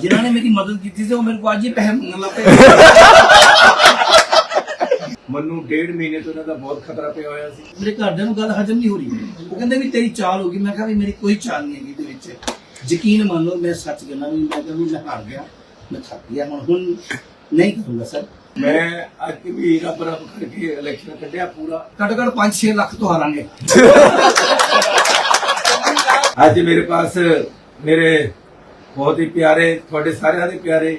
ਜਿਨ੍ਹਾਂ ਨੇ ਮੇਰੀ ਮਦਦ ਕੀਤੀ ਸੀ ਉਹ ਮੇਰੇ ਕੋਲ ਅੱਜ ਹੀ ਪੈਸੇ ਮੰਗਣ ਲੱਗ ਪਏ। ਮੈਨੂੰ ਡੇਢ ਮਹੀਨੇ ਤੋਂ ਇਹਨਾਂ ਦਾ ਬਹੁਤ ਖਤਰਾ ਪਿਆ ਹੋਇਆ ਸੀ। ਮੇਰੇ ਘਰਦਿਆਂ ਨੂੰ ਗੱਲ ਹਜਮ ਨਹੀਂ ਹੋ ਰਹੀ। ਉਹ ਕਹਿੰਦੇ ਵੀ ਤੇਰੀ ਚਾਲ ਹੋ ਗਈ। ਮੈਂ ਕਿਹਾ ਵੀ ਮੇਰੀ ਕੋਈ ਚਾਲ ਨਹੀਂ ਹੈਗੀ ਇਹਦੇ ਵਿੱਚ। ਯਕੀਨ ਮੰਨ ਲਓ ਮੈਂ ਸੱਚ ਕਹਿਣਾ ਵੀ ਮੈਂ ਕਿਹਾ ਵੀ ਮੈਂ ਹਾਰ ਗਿਆ। ਮੈਂ ਥੱਕ ਗਿਆ। ਹੁਣ ਹੁਣ ਨਹੀਂ ਕਰੂੰਗਾ ਸਰ। ਮੈਂ ਅੱਜ ਵੀ ਰੱਬ ਰੱਬ ਕਰਕੇ ਇਲੈਕਸ਼ਨ ਕੱਢਿਆ ਪੂਰਾ। ਘੱਟੋ ਘੱਟ 5-6 ਲੱਖ ਤੋਂ ਹਾਰਾਂਗੇ। ਅੱਜ ਮੇਰੇ ਪਾਸ ਮੇਰੇ ਬਹੁਤ ਹੀ ਪਿਆਰੇ, ਤੁਹਾਡੇ ਸਾਰਿਆਂ ਦੇ ਪਿਆਰੇ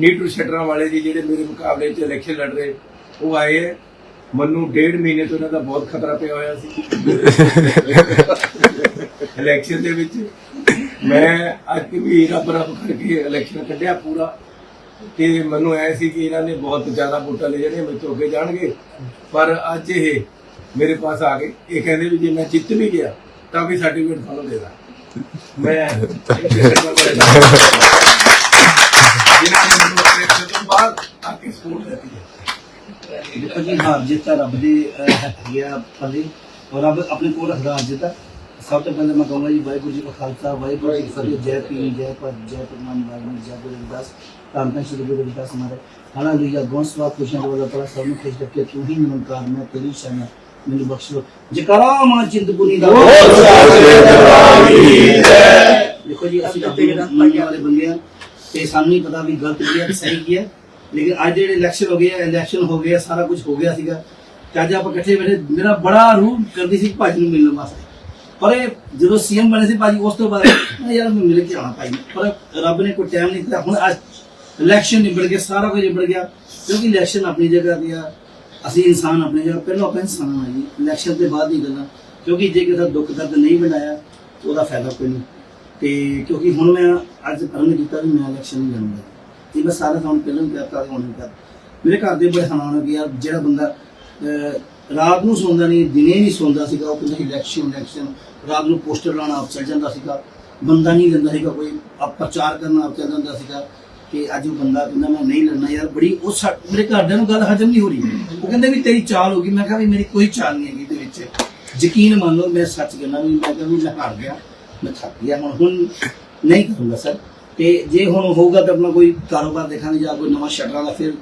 ਨੀਟੂ ਸ਼ਟਰਾਂ ਵਾਲੇ ਜੀ ਜਿਹੜੇ ਮੇਰੇ ਮੁਕਾਬਲੇ 'ਚ ਇਲੈਕਸ਼ਨ ਲੜ ਰਹੇ, ਉਹ ਆਏ ਹੈ। ਮੈਨੂੰ ਡੇਢ ਮਹੀਨੇ ਤੋਂ ਇਹਨਾਂ ਦਾ ਬਹੁਤ ਖਤਰਾ ਪਿਆ ਹੋਇਆ ਸੀ। ਇਲੈਕਸ਼ਨ ਦੇ ਵਿੱਚ ਮੈਂ ਅੱਜ ਵੀ ਰੱਬ ਰੱਬ ਕਰਕੇ ਇਲੈਕਸ਼ਨ ਕੱਢਿਆ ਪੂਰਾ। ਤੇ ਮੈਨੂੰ ਐ ਸੀ ਕਿ ਇਹਨਾਂ ਨੇ ਬਹੁਤ ਜ਼ਿਆਦਾ ਵੋਟਾਂ ਲੈ ਜਾਣੇ ਮੇਰੇ ਤੋਂ ਅੱਗੇ ਜਾਣਗੇ। ਪਰ ਅੱਜ ਇਹ ਮੇਰੇ ਪਾਸ ਆ ਗਏ। ਇਹ ਕਹਿੰਦੇ ਵੀ ਜੇ ਮੈਂ ਜਿੱਤ ਵੀ ਗਿਆ, ਤਾਂ ਵੀ ਸਰਟੀਫਿਕੇਟ ਤੁਹਾਨੂੰ ਦੇ ਦਾਂ ਮੈਂ ਦੇਖੋ ਜੀ ਹਾਰ ਜਿੱਤ ਤਾਂ ਰੱਬ ਦੇ ਹੱਥ ਹੀ ਪੱਲੇ ਔਰ ਰੱਬ ਆਪਣੇ ਕੋਲ ਰੱਖਦਾ ਹਾਰ ਜਿੱਤ ਸਭ ਤੋਂ ਪਹਿਲਾਂ ਮੈਂ ਕਹੂੰਗਾ ਜੀ ਵਾਹਿਗੁਰੂ ਜੀ ਕਾ ਖਾਲਸਾ ਵਾਹਿਗੁਰੂ ਜੀ ਕੀ ਫਤਿਹ ਜੈ ਪੀਰ ਜੈ ਪਰ ਜੈ ਪਰਮਾਨ ਵਾਹਿਗੁਰੂ ਜੈ ਗੁਰੂ ਦਾਸ ਧੰਨ ਧੰਨ ਸ਼੍ਰੀ ਗੁਰੂ ਦਾਸ ਮਹਾਰਾਜ ਹਾਲੇਲੂਇਆ ਗੋਸਵਾ ਖੁਸ਼ੀਆਂ ਦਾ ਵਾਲਾ ਪੜਾ ਸਭ ਨੂੰ ਖੁਸ਼ ਰੱਖੇ ਤੂੰ ਹੀ ਨਿਮੰਕਾਰ ਮੈਂ ਤੇਰੀ ਸ਼ਰਨ ਮੈਨੂੰ ਬਖਸ਼ੋ ਜਕਰਾ ਮਾਂ ਚਿੰਤਪੁਰੀ ਦਾ ਦੇਖੋ ਜੀ ਅਸੀਂ ਤਾਂ ਮੰਨਣ ਵਾਲੇ ਬੰਦੇ ਆ, ਤੇ ਸਾਨੂੰ ਨਹੀਂ ਪਤਾ ਵੀ ਗਲਤ ਕੀ ਹੈ ਸਹੀ ਕੀ ਹੈ ਲੇਕਿਨ ਅੱਜ ਜਿਹੜੇ ਇਲੈਕਸ਼ਨ ਹੋ ਗਏ ਆ ਇਲੈਕਸ਼ਨ ਹੋ ਗਏ ਸਾਰਾ ਕੁਝ ਹੋ ਗਿਆ ਸੀਗਾ। ਤੇ ਅੱਜ ਆਪਾਂ ਇਕੱਠੇ ਬੈਠੇ, ਮੇਰਾ ਬੜਾ ਰੂਹ ਕਰਦੀ ਸੀ ਭਾਜੀ ਨੂੰ ਮਿਲਣ ਵਾਸਤੇ। ਪਰ ਇਹ ਜਦੋਂ ਸੀਐਮ ਬਣੇ ਸੀ ਭਾਜੀ, ਉਸ ਤੋਂ ਬਾਅਦ ਯਾਰ ਮੈਂ ਮਿਲ ਕੇ ਆਉਣਾ ਭਾਈ ਪਰ ਰੱਬ ਨੇ ਕੋਈ ਟਾਈਮ ਨਹੀਂ ਦਿੱਤਾ। ਹੁਣ ਅੱਜ ਇਲੈਕਸ਼ਨ ਨਿਬੜ ਗਿਆ, ਸਾਰਾ ਕੁਝ ਨਿਬੜ ਗਿਆ। ਕਿਉਂਕਿ ਇਲੈਕਸ਼ਨ ਆਪਣੀ ਜਗ੍ਹਾ ਤੇ ਆ। ਅਸੀਂ ਇਨਸਾਨ ਆਪਣੀ ਜਗ੍ਹਾ, ਪਹਿਲਾਂ ਆਪਾਂ ਇਨਸਾਨ ਆ ਜੀ। ਇਲੈਕਸ਼ਨ ਦੇ ਬਾਅਦ ਹੀ ਗੱਲਾਂ। ਕਿਉਂਕਿ ਜੇ ਕਿਸੇ ਦਾ ਦੁੱਖ ਦਰਦ ਨਹੀਂ ਬਣਾਇਆ, ਉਹਦਾ ਫਾਇਦਾ ਕੋਈ ਨਹੀਂ। ਤੇ ਕਿਉਂਕਿ ਹੁਣ ਮੈਂ ਅੱਜ ਕਰਨ ਕੀਤਾ ਵੀ ਮੈਂ ਇਲੈਕਸ਼ਨ ਨਹੀਂ ਲੜੂੰਗਾ ਇਹ ਮੈਂ ਸਾਰਾ ਕੰਮ ਪਹਿਲਾਂ ਹੀ ਕਰਤਾ ਹੁਣ ਵੀ ਕਰ ਮੇਰੇ ਘਰ ਦੇ ਬੜੇ ਹੈਰਾਨ ਹੋ ਗਏ ਯਾਰ ਜਿਹੜਾ ਬੰਦਾ ਰਾਤ ਨੂੰ ਸੌਂਦਾ ਨਹੀਂ, ਦਿਨੇ ਨਹੀਂ ਸੌਂਦਾ ਸੀਗਾ, ਉਹ ਕਹਿੰਦਾ ਇਲੈਕਸ਼ਨ ਇਲੈਕਸ਼ਨ ਰਾਤ ਨੂੰ ਪੋਸਟਰ ਲਾਉਣਾ ਆਪ ਚੱਲ ਜਾਂਦਾ ਸੀਗਾ। ਬੰਦਾ ਨਹੀਂ ਲੈਂਦਾ ਸੀਗਾ ਕੋਈ, ਆਪ ਪ੍ਰਚਾਰ ਕਰਨਾ ਆਪ ਚੱਲ ਜਾਂਦਾ ਸੀਗਾ। ਕਿ ਅੱਜ ਉਹ ਬੰਦਾ ਕਹਿੰਦਾ, ਮੈਂ ਨਹੀਂ ਲੜਨਾ ਯਾਰ, ਬੜੀ ਉਹ ਮੇਰੇ ਘਰਦਿਆਂ ਨੂੰ ਗੱਲ ਹਜਮ ਨਹੀਂ ਹੋ ਰਹੀ। ਉਹ ਕਹਿੰਦੇ ਵੀ ਤੇਰੀ ਚਾਲ ਹੋ ਗਈ। ਮੈਂ ਕਿਹਾ ਵੀ ਮੇਰੀ ਕੋਈ ਚਾਲ ਨਹੀਂ ਹੈਗੀ ਇਹਦੇ ਵਿੱਚ। ਯਕੀਨ ਮੰਨ ਲਓ, ਮੈਂ ਸੱਚ ਕਹਿਣਾ ਵੀ ਮੈਂ ਕਿਹਾ ਵੀ ਮੈਂ ਹਾਰ ਗਿਆ। ਮੈਂ ਥੱਕ ਗਿਆ। ਹੁਣ ਹੁਣ ਨਹੀਂ ਕਰੂੰਗਾ ਸਰ। ਤੇ ਜੇ ਹੁਣ ਹੋਊਗਾ ਤਾਂ ਆਪਣਾ ਕੋਈ ਕਾਰੋਬਾਰ ਦੇਖਾਂਗੇ ਜਾਂ ਕੋਈ ਨਵਾਂ ਸ਼ਟਰਾਂ ਦਾ ਫਿਰ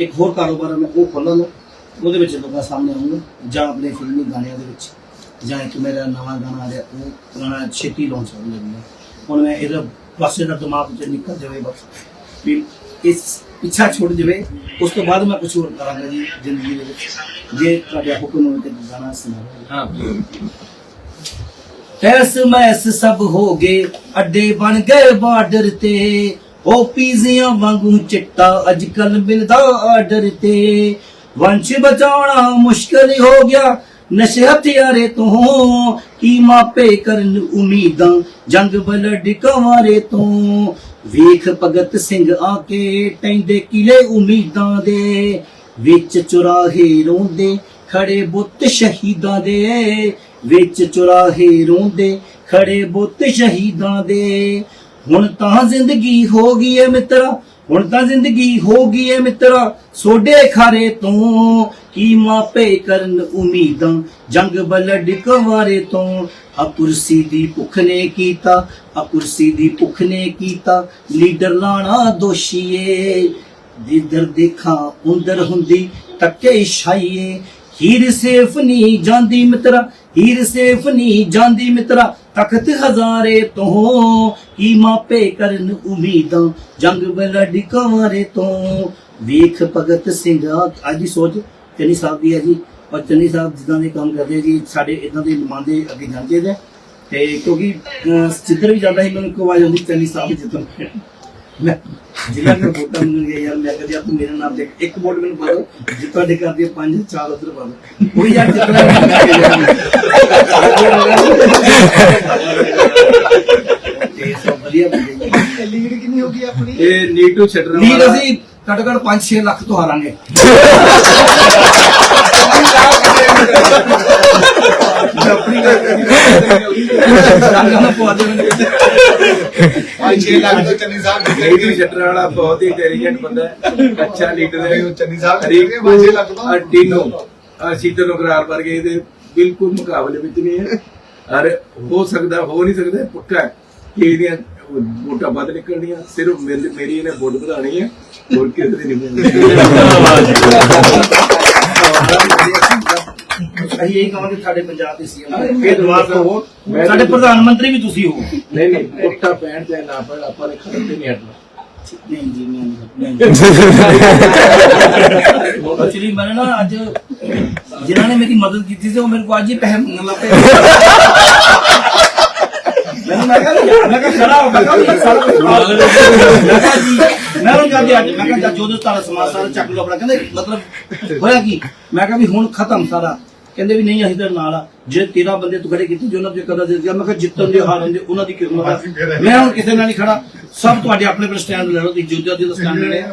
ਇੱਕ ਹੋਰ ਕਾਰੋਬਾਰ ਮੈਂ ਉਹ ਖੋਲਾਂਗਾ ਉਹਦੇ ਵਿੱਚ ਲੋਕਾਂ ਸਾਹਮਣੇ ਆਉਂਗਾ ਜਾਂ ਆਪਣੇ ਫਿਲਮੀ ਗਾਣਿਆਂ ਦੇ ਵਿੱਚ। ਜਾਂ ਇੱਕ ਮੇਰਾ ਨਵਾਂ ਗਾਣਾ ਆ ਰਿਹਾ, ਉਹ ਗਾਣਾ ਛੇਤੀ ਲਾਂਚ ਹੋਣ ਲੱਗਿਆ ਹੁਣ ਮੈਂ ਇਹਦਾ ਪਾਸੇ ਦਾ ਦਿਮਾਗ ਚ ਨਿਕਲ ਜਾਵੇ ਬਸ। ਵੀ ਇਸ ਇੱਛਾ ਛੁੱਟ ਜਾਵੇ। ਉਸ ਤੋਂ ਬਾਅਦ ਮੈਂ ਕੁਝ ਹੋਰ ਕਰਾਂਗਾ ਜੀ ਜ਼ਿੰਦਗੀ ਦੇ ਵਿੱਚ। ਜੇ ਤੁਹਾਡਾ ਹੁਕਮ ਹੋਵੇ ਤੇ ਗਾਣਾ ਸੁਣਾਓ। ਹਾਂ ਐਸ ਮੈਸ ਸਭ ਹੋ ਗਏ, ਅੱਡੇ ਬਣ ਗਏ ਬਾਰਡਰ ਤੇ। ਉਹ ਪੀਜ਼ੀਆਂ ਵਾਂਗੂ ਚਿੱਟਾ ਅੱਜ ਕੱਲ ਮਿਲਦਾ ਆਰਡਰ ਤੇ। ਵੰਸ਼ ਬਚਾਉਣਾ ਮੁਸ਼ਕਲ ਹੋ ਗਿਆ, ਨਸ਼ੇ ਹਥਿਆਰੇ ਤੋਂ। ਕੀ ਮਾਪੇ ਕਰਨ ਉਮੀਦਾਂ, ਜੰਗ ਬਲਡ ਕਵਾਰੇ ਤੋਂ। ਵੇਖ ਭਗਤ ਸਿੰਘ ਆ ਕੇ ਟੈਂਦੇ ਕਿਲੇ ਉਮੀਦਾਂ ਦੇ। ਵਿੱਚ ਚੁਰਾਹੇ ਰੋਂਦੇ, ਖੜੇ ਬੁੱਤ ਸ਼ਹੀਦਾਂ ਦੇ। ਵਿੱਚ ਚੁਰਾਹੇ ਰੋਂਦੇ, ਖੜੇ ਬੁੱਤ ਸ਼ਹੀਦਾਂ ਦੇ। ਹੁਣ ਤਾਂ ਜ਼ਿੰਦਗੀ ਹੋ ਗਈ ਏ ਮਿੱਤਰਾ, ਹੁਣ ਤਾਂ ਜ਼ਿੰਦਗੀ ਹੋ ਗਈ ਏ ਮਿੱਤਰਾ ਸੋਡੇ ਖਾਰੇ ਤੋਂ ਕੀ ਮਾਪੇ ਕਰਨ ਉਮੀਦਾਂ? ਜੰਗ ਬਲਡ ਕਵਾਰੇ ਤੋਂ। ਆ ਕੁਰਸੀ ਦੀ ਭੁੱਖ ਨੇ ਕੀਤਾ, ਆ ਕੁਰਸੀ ਦੀ ਭੁੱਖ ਨੇ ਕੀਤਾ, ਲੀਡਰ ਲਾਣਾ ਦੋਸ਼ੀਏ ਜਿੱਧਰ ਦੇਖਾਂ ਉੰਦਰ ਹੁੰਦੀ ਤੱਕੇ ਛਾਈਏ ਹੀਰ ਸੇਫ ਨਹੀਂ ਜਾਂਦੀ ਮਿੱਤਰਾ ਹੀਰ ਸੇਫ ਨਹੀਂ ਜਾਂਦੀ ਮਿੱਤਰਾ ਤਖਤ ਹਜ਼ਾਰੇ ਤੋਂ। ਕੀ ਮਾਪੇ ਕਰਨ ਉਮੀਦਾਂ ਜੰਗ ਬਲਡ ਕਵਾਰੇ ਤੋਂ। ਵੇਖ ਭਗਤ ਸਿੰਘ ਅੱਜ ਦੀ ਸੋਚ ਚੰਨੀ ਸਾਹਿਬ ਦੀ ਹੈ ਜੀ। ਔਰ ਚੰਨੀ ਸਾਹਿਬ ਜਿੱਦਾਂ ਦੇ ਕੰਮ ਕਰਦੇ ਆ ਜੀ ਸਾਡੇ ਇਦਾਂ ਦੇ ਨੁਮਾਇੰਦੇ ਅੱਗੇ ਜਾਂਦੇ ਨੇ। ਤੇ ਕਿਉਂਕਿ ਅਹ, ਜਿੱਧਰ ਵੀ ਜਾਂਦਾ ਸੀ ਮੈਨੂੰ ਇੱਕ ਆਵਾਜ਼ ਆਉਂਦੀ ਚੰਨੀ ਸਾਹਿਬ ਜਿੱਦਾਂ ਮੈਂ ਜਿੰਨਾ ਕਿ ਵੋਟਾਂ ਮੰਗਣ ਗਿਆ ਯਾਰ ਮੈਂ ਕਹਦੀ ਤੂੰ ਮੇਰੇ ਨਾਮ ਦੇ ਇੱਕ ਵੋਟ ਮੈਨੂੰ ਪਾ ਦੋ ਜੇ ਤੁਹਾਡੇ ਘਰ ਦੀਆਂ ਪੰਜ ਚਾਰ ਉਧਰ ਪਾ ਦੋ ਉਹ ਯਾਰ ਜਿੱਤਣਾ ਤੇ ਸਭ ਵਧੀਆ ਬੰਦੇ ਲੀਡ ਕਿੰਨੀ ਹੋ ਗਈ ਆਪਣੀ? ਇਹ ਨੀਟੂ ਸ਼ਟਰਾਂ ਲੀਡ ਵਾਲਾ ਅਸੀਂ ਘੱਟੋ ਘੱਟ 5-6 ਲੱਖ ਤੋਂ ਹਾਰਾਂਗੇ। ਆਪਣੀ ਗੱਲ ਕਰੀ ਰੰਗਾਂ ਦਾ ਪਵਾ ਦੇਣਗੇ 5-6 ਲੱਖ ਤੋਂ ਚੰਨੀ ਸਾਹਿਬ ਜਿੱਤਣਗੇ ਸ਼ਟਰਾਂ ਵਾਲਾ ਬਹੁਤ ਹੀ ਇੰਟੈਲੀਜੈਂਟ ਬੰਦਾ ਹੈ। ਅੱਛਾ ਲੀਡਰ ਹੈ। ਉਹ ਚੰਨੀ ਸਾਹਿਬ ਹਰੀਕ ਜਿੱਤਣਗੇ 5-6 ਲੱਖ ਤੋਂ। ਟੀਨੋ ਅਸੀਤਨ ਨਗਰਾਰ ਵਰਗੇ ਇਹਦੇ ਬਿਲਕੁਲ ਮੁਕਾਬਲੇ ਵਿੱਚ ਨਹੀਂ ਹੈ। ਅਰੇ ਹੋ ਸਕਦਾ ਹੋ ਨਹੀਂ ਸਕਦਾ ਪੱਕਾ ਕਿ ਇਹਦੀਆਂ ਵੋਟਾਂ ਵੱਧ ਨਿਕਲਣੀਆਂ। ਸਿਰਫ ਮੇਰੀ ਮੇਰੀ ਇਹਨੇ ਵੋਟ ਵਧਾਣੀ ਹੈ। ਹੋਰ ਕਿਸੇ ਦੀ ਨਹੀਂ ਅਸੀਂ ਇਹੀ ਕਹਾਂਗੇ ਸਾਡੇ ਪੰਜਾਬ ਦੇ ਸੀਐਮ ਇਹ ਹੋ ਮੈਂ- ਸਾਡੇ ਪ੍ਰਧਾਨ ਮੰਤਰੀ ਵੀ ਤੁਸੀਂ ਹੋ। ਨਹੀਂ ਨਹੀਂ ਵੋਟਾਂ ਪੈਣ ਚਾਹੇ ਨਾ ਪੈਣ ਆਪਾਂ ਨੇ ਖਤਮ ਤੇ ਨਹੀਂ ਹਟਣਾ। ਨਹੀਂ ਜੀ ਨਹੀਂ ਐਕਚੁਅਲੀ ਮੈਂ ਨਾ ਅੱਜ ਜਿਨ੍ਹਾਂ ਨੇ ਮੇਰੀ ਮਦਦ ਕੀਤੀ ਸੀ ਉਹ ਮੇਰੇ ਕੋਲ ਅੱਜ ਹੀ ਪੈਸੇ ਮੰਗਣ ਲੱਗ ਪਏ। ਮੈਂ ਕਿਹਾ ਮੈਂ ਕਿਹਾ ਖੜਾ ਹੋ ਮੈਂ ਕਿਹਾ ਸਾਰਾ ਲੈ। ਮੈਂ ਕਿਹਾ ਜੀ ਮੈਂ ਉਹਨਾਂ ਜਾਂਦੇ ਅੱਜ ਮੈਂ ਕਿਹਾ ਜਾ ਜੋ ਤਾਰਾ ਸਾਰਾ ਚੱਕ ਲਓ ਆਪਣਾ। ਕਹਿੰਦੇ ਮਤਲਬ ਹੋਇਆ ਕੀ? ਮੈਂ ਕਿਹਾ ਵੀ ਹੁਣ ਖਤਮ ਸਾਰਾ। ਕਹਿੰਦੇ ਵੀ ਨਹੀਂ ਅਸੀਂ ਤਾਂ ਨਾਲ ਆ। ਜੇ 13 ਬੰਦੇ ਤੂੰ ਖੜੇ ਕੀਤੇ ਜੋ ਉਹਨਾਂ ਦੇ ਕਦਰ ਦੇ ਗਿਆ ਮੈਂ ਕਿਹਾ ਜਿੱਤਣ ਦੇ ਹਾਰਨ ਦੇ ਉਹਨਾਂ ਦੀ ਕਿਸਮਤ ਆ ਮੈਂ ਹੁਣ ਕਿਸੇ ਨਾਲ ਨਹੀਂ ਖੜਾ। ਸਭ ਤੁਹਾਡੇ ਆਪਣੇ ਆਪਣੇ ਸਟੈਂਡ ਲੈ ਲਓ ਤੁਸੀਂ ਜੋਧਾ ਜੀ ਦਾ ਸਟੈਂਡ ਲੈ ਲਿਆ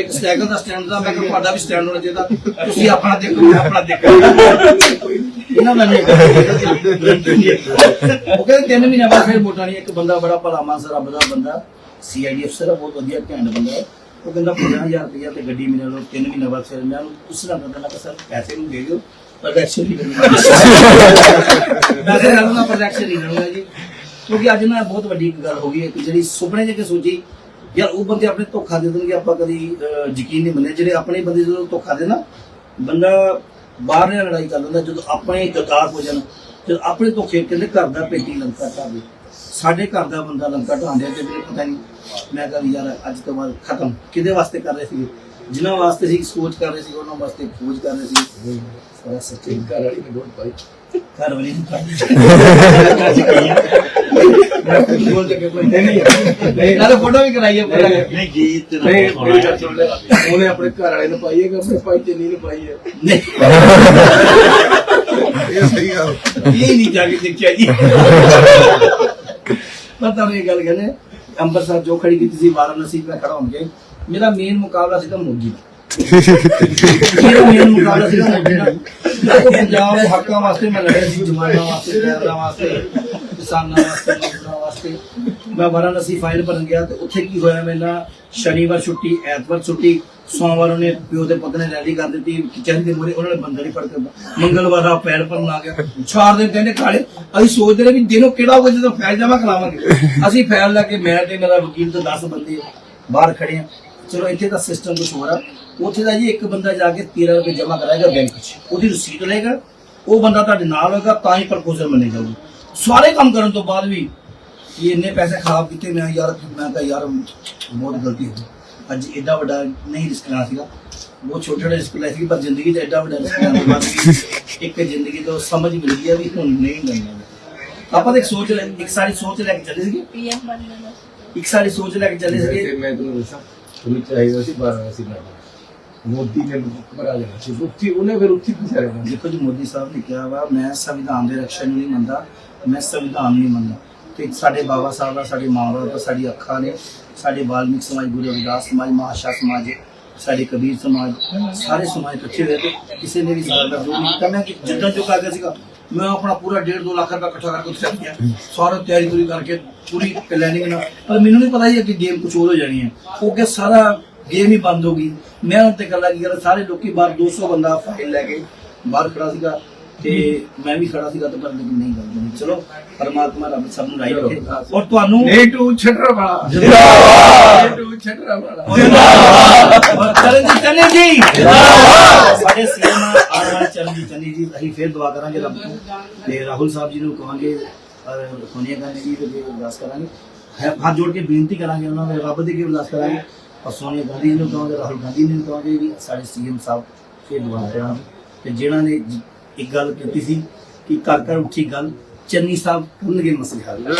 ਇੱਕ ਸਾਈਕਲ ਦਾ ਸਟੈਂਡ ਦਾ ਮੈਂ ਕਿਹਾ ਤੁਹਾਡਾ ਵੀ ਸਟੈਂਡ ਹੋਣਾ ਚਾਹੀਦਾ। ਤੁਸੀਂ ਆਪਣਾ ਦੇਖੋ ਮੈਂ ਆਪਣਾ ਦੇਖੋ। ਇਹਨਾਂ ਦਾ ਨਹੀਂ ਉਹ ਕਹਿੰਦੇ ਤਿੰਨ ਮਹੀਨੇ ਬਾਅਦ ਫਿਰ ਵੋਟਾਂ ਨਹੀਂ। ਇੱਕ ਬੰਦਾ ਬੜਾ ਭਲਾ ਮਾਨਸਾ ਰੱਬ ਦਾ ਬੰਦਾ। ਸੀਆਈਡੀ ਅਫਸਰ ਆ ਬਹੁਤ ਵਧੀਆ ਘੈਂਟ ਬੰਦਾ ਹੈ। ਉਹ ਕਹਿੰਦਾ 50000 ਰੁਪਇਆ ਤੇ ਗੱਡੀ ਮਿਲੇ ਲੋ ਤਿੰਨ ਮਹੀਨੇ ਬਾਅਦ ਫਿਰ ਮੈਂ ਉਹਨੂੰ ਪੁੱਛਣਾ ਪੈਂਦਾ ਮੈਂ ਕਿਹਾ ਸਰ ਪੈਸੇ ਨੂੰ ਦੇ ਦਿਓ। ਪਰ ਐਕਸ਼ਨ ਨਹੀਂ ਕਰਨਾ ਨਾਲ ਨਾ ਪਰ ਐਕਸ਼ਨ ਨਹੀਂ ਜੀ। ਕਿਉਂਕਿ ਅੱਜ ਨਾ ਬਹੁਤ ਵੱਡੀ ਇੱਕ ਗੱਲ ਹੋ ਗਈ ਹੈ ਕਿ ਜਿਹੜੀ ਸੁਪਨੇ ਜੇ ਕੇ ਸੋਚੀ, ਯਾਰ ਉਹ ਬੰਦੇ ਆਪਣੇ ਧੋਖਾ ਦੇ ਦੇਣਗੇ, ਆਪਾਂ ਕਦੀ ਯਕੀਨ ਨਹੀਂ ਮੰਨੇ ਜਿਹੜੇ ਆਪਣੇ ਬੰਦੇ ਜਦੋਂ ਧੋਖਾ ਦੇ ਬੰਦਾ ਬਾਹਰ ਨਾਲ ਲੜਾਈ ਕਰ ਲੈਂਦਾ, ਜਦੋਂ ਆਪਣੇ ਗਦਾਰ ਹੋ ਜਾਣ, ਜਦੋਂ ਆਪਣੇ ਧੋਖੇ ਕਹਿੰਦੇ ਘਰ ਦਾ ਪੇਟੀ ਲੰਕਾ ਢਾਵੇ। ਸਾਡੇ ਘਰ ਦਾ ਬੰਦਾ ਲੰਕਾ ਢਾਉਂਦੇ ਤੇ ਮੈਨੂੰ ਪਤਾ ਨਹੀਂ, ਮੈਂ ਕਿਹਾ ਵੀ ਯਾਰ ਅੱਜ ਤੋਂ ਬਾਅਦ ਖਤਮ ਕਿਹਦੇ ਵਾਸਤੇ ਕਰ ਰਹੇ ਸੀਗੇ? ਜਿਨ੍ਹਾਂ ਵਾਸਤੇ ਸੀ ਸੋਚ ਕਰ ਰਹੇ ਸੀ ਉਹਨਾਂ ਵਾਸਤੇ ਖੋਜ ਕਰ ਰਹੇ ਸੀ। ਸਾਰਾ ਸੱਚੇ ਘਰ ਵਾਲੀ ਨੇ ਵੋਟ ਪਾਈ ਘਰ ਵਾਲੀ ਨੂੰ ਨਹੀਂ ਨਾਲੇ ਫੋਟੋ ਵੀ ਕਰਾਈਏ ਪੂਰਾ। ਨਹੀਂ ਗੀਤ ਨਹੀਂ ਮੇਰੀ ਗੱਲ ਸੁਣ ਲੈ। ਉਹਨੇ ਆਪਣੇ ਘਰ ਵਾਲੇ ਨੂੰ ਪਾਈ ਹੈ ਕਿ ਆਪਣੇ ਭਾਈ ਚੰਨੀ ਨੂੰ ਪਾਈ ਹੈ? ਇਹ ਸਹੀ ਗੱਲ। ਇਹ ਨਹੀਂ ਜਾ ਕੇ ਦੇਖਿਆ ਜੀ। ਮੈਂ ਤੁਹਾਨੂੰ ਇਹ ਗੱਲ ਕਹਿੰਦੇ ਅੰਮ੍ਰਿਤਸਰ ਜੋ ਖੜੀ ਕੀਤੀ ਸੀ ਵਾਰਾਣਸੀ ਮੈਂ ਖੜਾ ਹੋਣਗੇ ਮੇਰਾ ਮੇਨ ਮੁਕਾਬਲਾ ਸੀਗਾ ਮੋਦੀ ਦਾ। ਮੇਰਾ ਮੇਨ ਮੁਕਾਬਲਾ ਸੀਗਾ ਮੋਦੀ ਦਾ। ਦੇਖੋ, ਪੰਜਾਬ ਦੇ ਹੱਕਾਂ ਵਾਸਤੇ ਮੈਂ ਲੜਿਆ ਸੀ ਜਮਾਨਾ ਵਾਸਤੇ ਡਰਾਈਵਰਾਂ ਵਾਸਤੇ, ਕਿਸਾਨਾਂ ਵਾਸਤੇ, ਮਜ਼ਦੂਰਾਂ ਵਾਸਤੇ। ਮੈਂ ਵਾਰਾਣਸੀ ਫਾਈਲ ਭਰਨ ਗਿਆ ਤੇ ਉੱਥੇ ਕੀ ਹੋਇਆ ਮੇਰੇ ਸ਼ਨੀਵਾਰ ਛੁੱਟੀ, ਐਤਵਾਰ ਛੁੱਟੀ, ਸੋਮਵਾਰ ਉਹਨੇ ਪਿਓ ਦੇ ਪੁੱਤ ਨੇ ਰੈਲੀ ਕਰ ਦਿੱਤੀ ਕਿਚਨ ਦੇ ਮੂਹਰੇ ਉਹਨਾਂ ਨੇ ਬੰਦਾ ਹੀ ਫੜ ਕੇ ਮੰਗਲਵਾਰ ਆ ਪੈਰ ਭਰਨ ਆ ਗਿਆ। ਚਾਰ ਦਿਨ ਕਹਿੰਦੇ, ਕਾਲੇ, ਅਸੀਂ ਸੋਚਦੇ ਰਹੇ ਵੀ ਦਿਨੋਂ ਕਿਹੜਾ ਹੋਊਗਾ, ਜਦੋਂ ਫੈਲ ਜਾਵਾ, ਕਰਾਵਾਂਗੇ। ਅਸੀਂ ਫੈਲ ਲਾ ਕੇ ਮੈਂ ਤੇ ਮੇਰਾ ਵਕੀਲ ਤੇ 10 ਬੰਦੇ ਬਾਹਰ ਖੜੇ ਆ। ਚਲੋ ਇੱਥੇ ਦਾ ਸਿਸਟਮ ਕੁਝ ਹੋਰ ਆ। ਉੱਥੇ ਦਾ ਜੀ ਇੱਕ ਬੰਦਾ ਜਾ ਕੇ 13 ਰੁਪਏ ਜਮ੍ਹਾਂ ਕਰਾਏਗਾ ਬੈਂਕ 'ਚ। ਉਹਦੀ ਰਸੀਦ ਲਏਗਾ। ਉਹ ਬੰਦਾ ਤੁਹਾਡੇ ਨਾਲ ਹੋਏਗਾ ਤਾਂ ਹੀ ਪ੍ਰਪੋਜ਼ਲ ਮੰਨੇ ਜਾਊਗੀ। ਸਾਰੇ ਕੰਮ ਕਰਨ ਤੋਂ ਬਾਅਦ ਵੀ ਇਹ ਇੰਨੇ ਪੈਸੇ ਖਰਾਬ ਕੀਤੇ ਮੈਂ ਯਾਰ ਮੈਂ ਤਾਂ ਯਾਰ ਬਹੁਤ ਗਲਤੀ ਹੋ ਗਈ। ਅੱਜ ਐਡਾ ਵੱਡਾ ਨਹੀਂ ਰਿਸਕ ਲੈਣਾ ਸੀਗਾ। ਬਹੁਤ ਛੋਟਾ ਜਿਹਾ ਰਿਸਕ ਲਿਆ ਸੀ ਪਰ ਜ਼ਿੰਦਗੀ 'ਚ ਐਡਾ ਵੱਡਾ ਰਿਸਕ ਲੈਣ ਤੋਂ ਬਾਅਦ ਵੀ ਇੱਕ ਜ਼ਿੰਦਗੀ ਤੋਂ ਸਮਝ ਮਿਲ ਗਈ ਆ ਵੀ ਹੁਣ ਨਹੀਂ ਲੈਣਾ ਆਪਾਂ ਤਾਂ ਇੱਕ ਸੋਚ ਲੈ ਇੱਕ ਸਾਰੀ ਸੋਚ ਲੈ ਕੇ ਚੱਲੇ ਸੀਗੇ। ਪੀਐਮ ਬਣ ਜਾਣਾ। ਇੱਕ ਸਾਰੀ ਸੋਚ ਲੈ ਕੇ ਚੱਲੇ ਸੀਗੇ। ਮੈਂ ਤੁਹਾਨੂੰ ਦੱਸਾਂ ਤੁਹਾਨੂੰ ਚਾਹੀਦਾ ਸੀ ਵਾਰਾਣਸੀ ਨਾਲ ਮੋਦੀ ਨੇ ਬਣਾ ਲੈਣਾ ਸੀ। ਉੱਥੇ ਉਹਨੇ ਫਿਰ ਉੱਥੇ ਫਸਿਆ ਰਹਿਣਾ ਦੇਖੋ ਜੀ, ਮੋਦੀ ਸਾਹਿਬ ਨੇ ਕਿਹਾ ਵਾ, ਮੈਂ ਸੰਵਿਧਾਨ ਦੇ ਰਕਸ਼ਾ ਨੂੰ ਨਹੀਂ ਮੰਨਦਾ, ਮੈਂ ਸੰਵਿਧਾਨ ਨਹੀਂ ਮੰਨਦਾ। ਤੇ ਸਾਡੇ ਬਾਬਾ ਸਾਹਿਬ ਦਾ ਸਾਡੇ ਮਾਂ ਬਾਪ ਦਾ ਸਾਡੀ ਅੱਖਾਂ ਨੇ, ਸਾਡੇ ਵਾਲਮੀਕ ਸਮਾਜ, ਗੁਰੂ ਰਵਿਦਾਸ ਸਮਾਜ, ਮਹਾਸ਼ਾ ਸਮਾਜ, ਸਾਡੇ ਕਬੀਰ ਸਮਾਜ, ਸਾਰੇ ਸਮਾਜ ਇਕੱਠੇ ਹੋਏ ਤੇ ਕਿਸੇ ਨੇ ਵੀ ਸਾਡਾ ਜੋ ਨਹੀਂ ਕੀਤਾ ਮੈਂ ਜਿੱਦਾਂ ਜੋ ਕਰ ਗਿਆ ਸੀਗਾ ਮੈਂ ਆਪਣਾ ਪੂਰਾ 1.5 2 ਲੱਖ ਰੁਪਏ ਇਕੱਠਾ ਕਰਕੇ ਉੱਥੇ ਗਿਆ ਸਾਰਾ ਤਿਆਰੀ ਪੂਰੀ ਕਰਕੇ ਪੂਰੀ ਪਲੈਨਿੰਗ ਨਾਲ। ਪਰ ਮੈਨੂੰ ਨਹੀਂ ਪਤਾ ਸੀ ਕਿ ਗੇਮ ਕੁਝ ਹੋਰ ਹੋ ਜਾਣੀ ਹੈ। ਉਹ ਕਿ ਸਾਰਾ ਗੇਮ ਹੀ ਬੰਦ ਹੋ ਗਈ। ਮੈਂ ਉੱਤੇ ਕਰ ਲੱਗੀ ਯਾਰ ਸਾਰੇ ਲੋਕੀ ਬਾਹਰ 200 ਬੰਦਾ ਫਾਈਲ ਲੈ ਕੇ ਬਾਹਰ ਖੜਾ ਸੀਗਾ ਤੇ ਮੈਂ ਵੀ ਖੜਾ ਸੀਗਾ ਤੇ ਪਰ ਨਹੀਂ ਗੱਲ ਚਲੋ ਪਰਮਾਤਮਾ ਰੱਬ ਸਭ ਨੂੰ ਰਾਈ ਰੱਖੇ। ਔਰ ਤੁਹਾਨੂੰ ਨਹੀਂ ਟੂ ਛੱਡਰ ਵਾਲਾ ਜਿੰਦਾਬਾਦ ਟੂ ਛੱਡਰ ਵਾਲਾ ਔਰ ਚਰਨਜੀਤ ਚੰਨੀ ਜੀ। ਸਾਡੇ ਸੀਐਮ ਆਉਣ ਵਾਲੇ ਚਰਨਜੀਤ ਚੰਨੀ ਜੀ, ਅਸੀਂ ਫੇਰ ਦੁਆ ਕਰਾਂਗੇ ਰੱਬ ਤੋਂ। ਤੇ ਰਾਹੁਲ ਸਾਹਿਬ ਜੀ ਨੂੰ ਕਹਾਂਗੇ ਔਰ ਸੋਨੀਆ ਗਾਂਧੀ ਜੀ ਦੇ ਅਰਦਾਸ ਕਰਾਂਗੇ। ਹੱਥ ਜੋੜ ਕੇ ਬੇਨਤੀ ਕਰਾਂਗੇ ਉਹਨਾਂ ਦੇ, ਰੱਬ ਦੇ ਅੱਗੇ ਅਰਦਾਸ ਕਰਾਂਗੇ। ਔਰ ਸੋਨੀਆ ਗਾਂਧੀ ਜੀ ਨੂੰ ਕਹਾਂਗੇ ਰਾਹੁਲ ਗਾਂਧੀ ਜੀ ਨੂੰ ਕਹਾਂਗੇ ਵੀ ਸਾਡੇ ਸੀਐਮ ਸਾਹਿਬ ਫੇਰ ਦੁਆ ਕਰਾਂਗੇ। ਤੇ ਜਿਨ੍ਹਾਂ ਨੇ ਇੱਕ ਗੱਲ ਕੀਤੀ ਸੀ ਕਿ ਘਰ ਘਰ ਉੱਠੀ ਗੱਲ, ਚੰਨੀ ਸਾਹਿਬ ਕਰਨਗੇ ਮਸਲੇ ਹੱਲ।